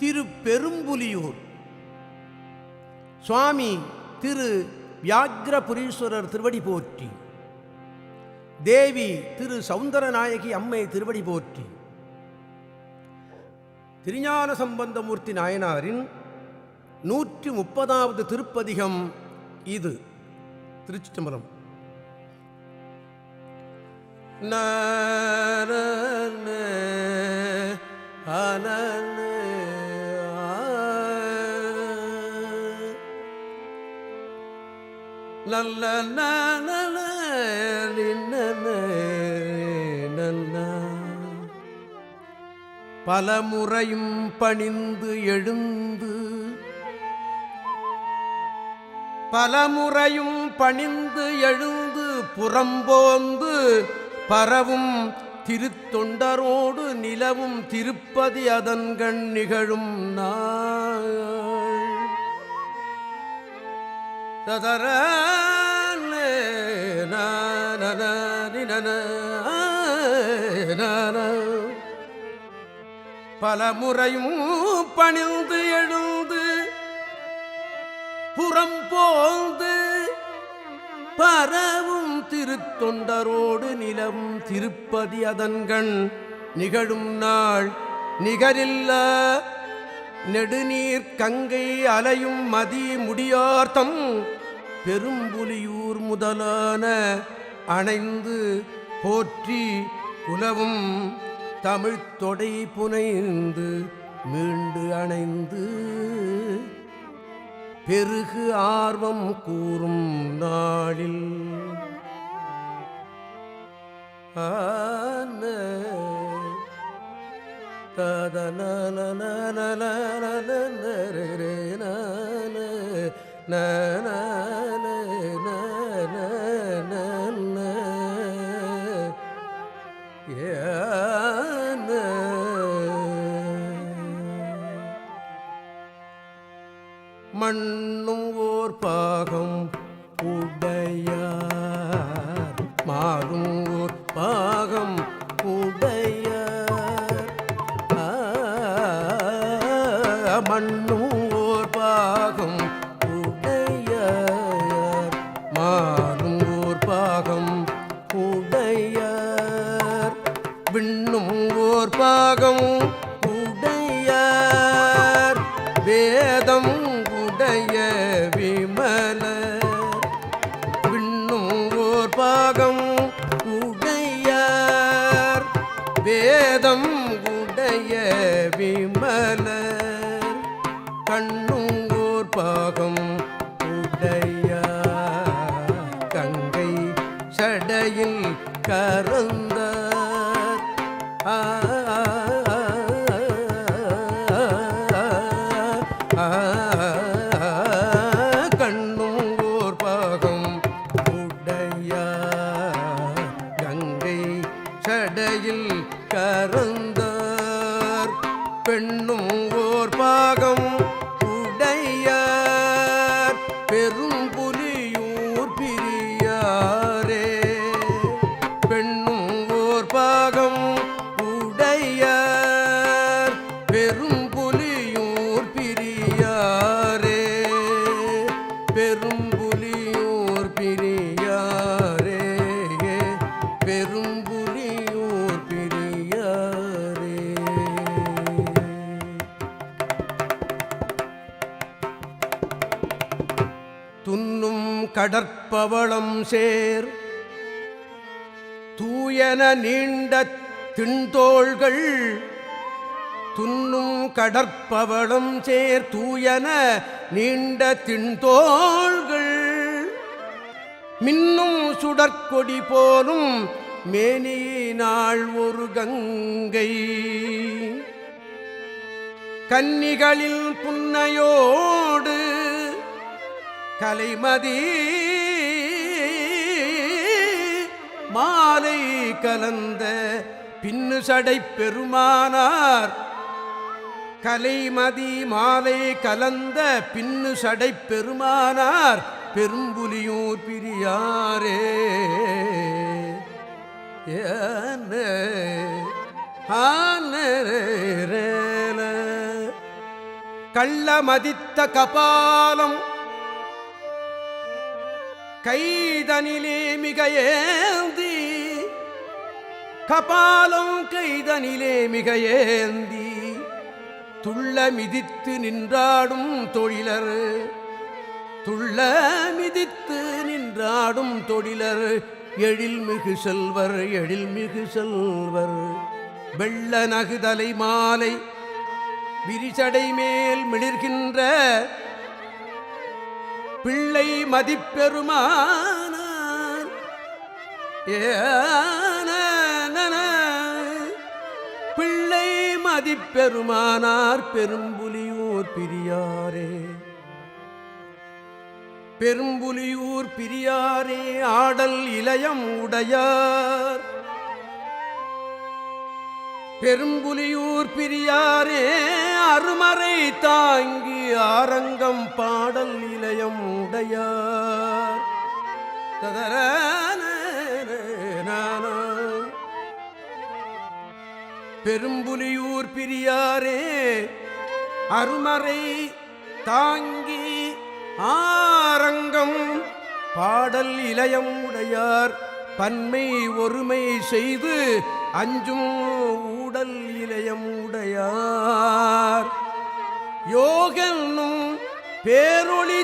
திரு பெரும்புலியூர் சுவாமி திரு வியாகிரபுரீஸ்வரர் திருவடி போற்றி. தேவி திரு சௌந்தரநாயகி அம்மை திருவடி போற்றி. திருஞான சம்பந்தமூர்த்தி நாயனாரின் நூற்றி முப்பதாவது திருப்பதிகம் இது. திருச்சிட்டம்பரம் நல்ல நல்ல பல முறையும் பணிந்து எழுந்து பலமுறையும் பணிந்து எழுந்து புறம்போந்து பரவும் திருத்தொண்டரோடு நிலவும் திருப்பதி அதன்கண் நிகழும் நான் ததர பலமுறையும் பணிந்து எழுந்து புறம் போந்து பரவும் திருத்தொண்டரோடு நிலவும் திருப்பதி அதன்கண் நிகழும் நாள் நிகரில்ல. நெடுநீர் கங்கை அலையும் மதி முடியார்த்தம். பெரும்புலியூர் முதலான அணைந்து போற்றி உலவும் தமிழ்த் தொடை புனைந்து மீண்டு அணைந்து. பெருகு ஆர்வம் கூறும் நாளில். ஆன மண்ணும் ஓர் பாகம் மண்ணும் ஓர் பாகம் உடைய மாறும் ஓர் பாகம் உடைய விண்ணும் ஓர் பாகம் உடைய வேதம் உடைய விமல விண்ணும் ஓர் பாகம் கண்ணும் ஓர் பாகம் உடையார் கங்கை சடையில் கறந்தார் பெண்ணும் பெரும்புலியூர் பிரியாரே. துன்னும் கடற்பவளம் சேர் தூயன நீண்ட திண்தோள்கள் துன்னும் கடற்பவளம் சேர் தூயன நீண்ட திண்தோள்கள். மின்னும் சுடற்கொடி போலும் மேனியினாள் ஒரு கங்கை. கன்னிகளில் புன்னையோடு கலைமதி மாலை கலந்த பின்னு சடை பெருமானார். கலைமதி மாலை கலந்த பின்னு சடை பெருமானார். பெரும்புலியூர் பிரியாரே ஏன கள்ள மதித்த கபாலம் கைதனிலே மிக ஏந்தி கபாலம் கைதனிலே மிக ஏந்தி துள்ள மிதித்து நின்றாடும் தொழிலர். துள்ள மிதித்து நின்றாடும் தொழிலர் எழில்மிகு செல்வர் எழில்மிகு செல்வர். வெள்ள நகுதலை மாலை விரிசடை மேல் மிளிர்கின்ற பிள்ளை மதிப்பெருமானார். பிள்ளை மதிப்பெருமானார் பெரும்புலியூர் பிரியாரே. பெரும்புலியூர் பிரியாரே ஆடல் இளையம் உடையார். பெரும்புலியூர் பிரியாரே அருமறை தாங்கி ஆரங்கம் பாடல் இளையம் உடையார். ததரன பெரும்புலியூர் பிரியாரே அருமறை தாங்கி ஆரங்கம் பாடல் இளையம் உடையார். பன்மை ஒருமை செய்து அஞ்சும் ஊடல் இளையம் உடையார். யோகனும் பேரொளி